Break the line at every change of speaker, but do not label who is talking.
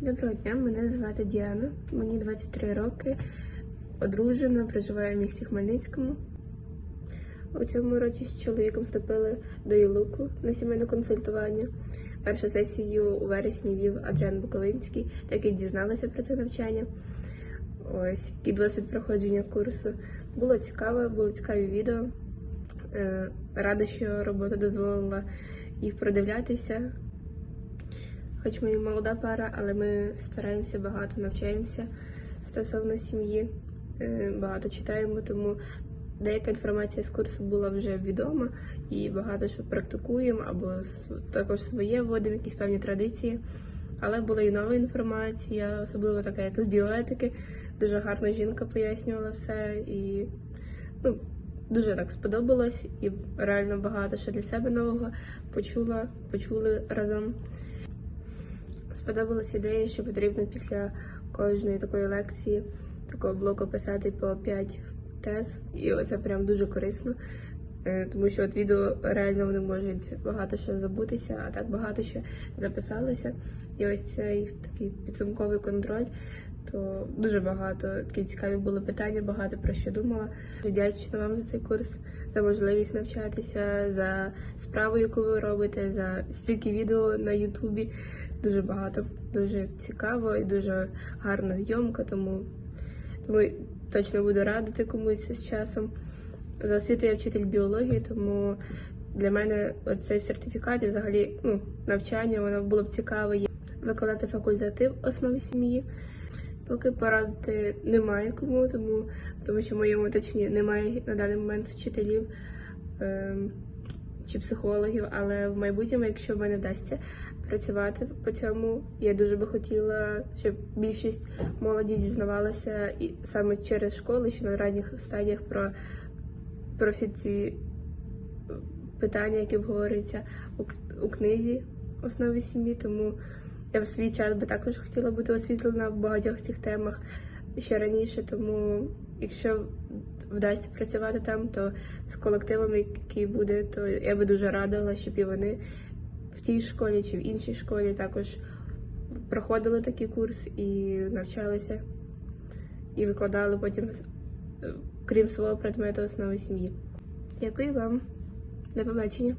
Доброго дня, мене звати Діана, мені 23 роки, одружена, проживаю в місті Хмельницькому. У цьому році з чоловіком вступили до Ілуку на сімейне консультування. Першу сесію у вересні вів Адріан Буковинський, так і дізналася про це навчання. Ось який досвід проходження курсу. Було цікаво, були цікаві відео. Е, Рада, що робота дозволила їх продивлятися. Хоч ми і молода пара, але ми стараємося багато навчаємося стосовно сім'ї, е, багато читаємо, тому деяка інформація з курсу була вже відома і багато що практикуємо, або також своє вводимо, якісь певні традиції. Але була і нова інформація, особливо така, як з біоетики. Дуже гарно жінка пояснювала все і ну, дуже так сподобалось, і реально багато що для себе нового почула, почули разом. Сподобалась ідея, що потрібно після кожної такої лекції, такого блоку писати по 5 тез, і оце прям дуже корисно. Е, Тому що от відео реально вони можуть багато що забутися, а так багато що записалося. І ось цей такий підсумковий контроль. То дуже багато такі цікаві були питання, багато про що думала. Вдячна вам за цей курс, за можливість навчатися, за справу, яку ви робите, за стільки відео на Ютубі. Дуже багато, дуже цікаво і дуже гарна зйомка, тому, тому точно буду радити комусь з часом. За освіту я вчитель біології, тому для мене цей сертифікат і взагалі ну, навчання воно було б цікаве викладати факультатив основи сім'ї. Поки порадити немає кому, тому, тому що в моєму оточенні немає на даний момент вчителів ем, чи психологів, але в майбутньому, якщо в мене вдасться працювати по цьому, я дуже би хотіла, щоб більшість молоді дізнавалася і саме через школи, ще на ранніх стадіях про, про всі ці питання, які обговорюються у, у книзі основи сім'ї. Тому я в свій час би також хотіла бути освітлена в багатьох цих темах ще раніше. Тому, якщо вдасться працювати там, то з колективом, який буде, то я би дуже радила, щоб і вони в тій школі чи в іншій школі також проходили такий курс і навчалися, і викладали потім, е, крім свого предмету, основи сім'ї. Дякую вам. До побачення.